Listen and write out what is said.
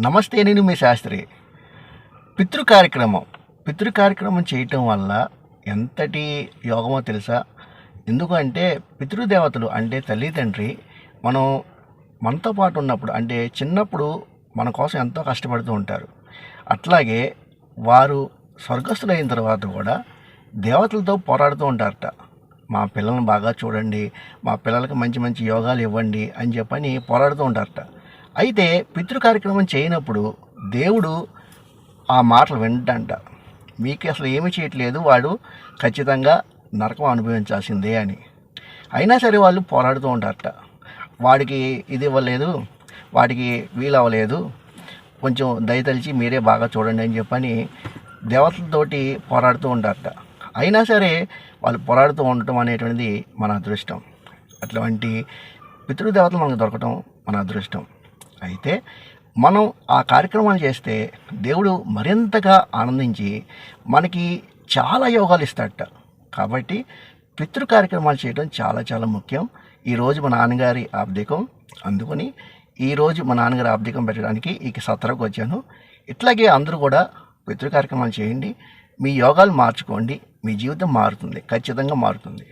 నమస్తే నేను మీ శాస్త్రి. పితృ కార్యక్రమం. పితృ కార్యక్రమం చేయటం వల్ల ఎంతటి యోగమో తెలుసా? ఎందుకంటే పితృదేవతలు అంటే తల్లిదండ్రి మనం మనతో పాటు ఉన్నప్పుడు అంటే చిన్నప్పుడు మన కోసం ఎంతో కష్టపడుతూ ఉంటారు. అట్లాగే వారు స్వర్గస్థులైన తర్వాత కూడా దేవతలతో పోరాడుతూ ఉంటారట. మా పిల్లల్ని బాగా చూడండి మా పిల్లలకి మంచి మంచి యోగాలు ఇవ్వండి అని చెప్పని పోరాడుతూ ఉంటారట. అయితే పితృ కార్యక్రమం చేయనప్పుడు దేవుడు ఆ మాటలు వింటంట. మీకు అసలు ఏమీ చేయట్లేదు. వాడు ఖచ్చితంగా నరకం అనుభవించాల్సిందే అని. అయినా సరే వాళ్ళు పోరాడుతూ ఉంటారట. వాడికి ఇది ఇవ్వలేదు. వాడికి వీలవ్వలేదు. కొంచెం దయతలిచి మీరే బాగా చూడండి అని చెప్పని దేవతలతోటి పోరాడుతూ ఉంటారట. అయినా సరే వాళ్ళు పోరాడుతూ ఉండటం అనేటువంటిది మన అదృష్టం. అటువంటి పితృదేవతలు మనకు దొరకటం మన అదృష్టం. అయితే మనం ఆ కార్యక్రమాలు చేస్తే దేవుడు మరింతగా ఆనందించి మనకి చాలా యోగాలు ఇస్తాడట. కాబట్టి పితృ కార్యక్రమాలు చేయడం చాలా చాలా ముఖ్యం. ఈరోజు మా నాన్నగారి ఆబ్దికం అందుకొని ఈరోజు మా నాన్నగారి ఆబ్దికం పెట్టడానికి ఈ సత్రకు వచ్చాను. ఇట్లాగే అందరూ కూడా పితృ కార్యక్రమాలు చేయండి. మీ యోగాలు మార్చుకోండి. మీ జీవితం మారుతుంది. ఖచ్చితంగా మారుతుంది.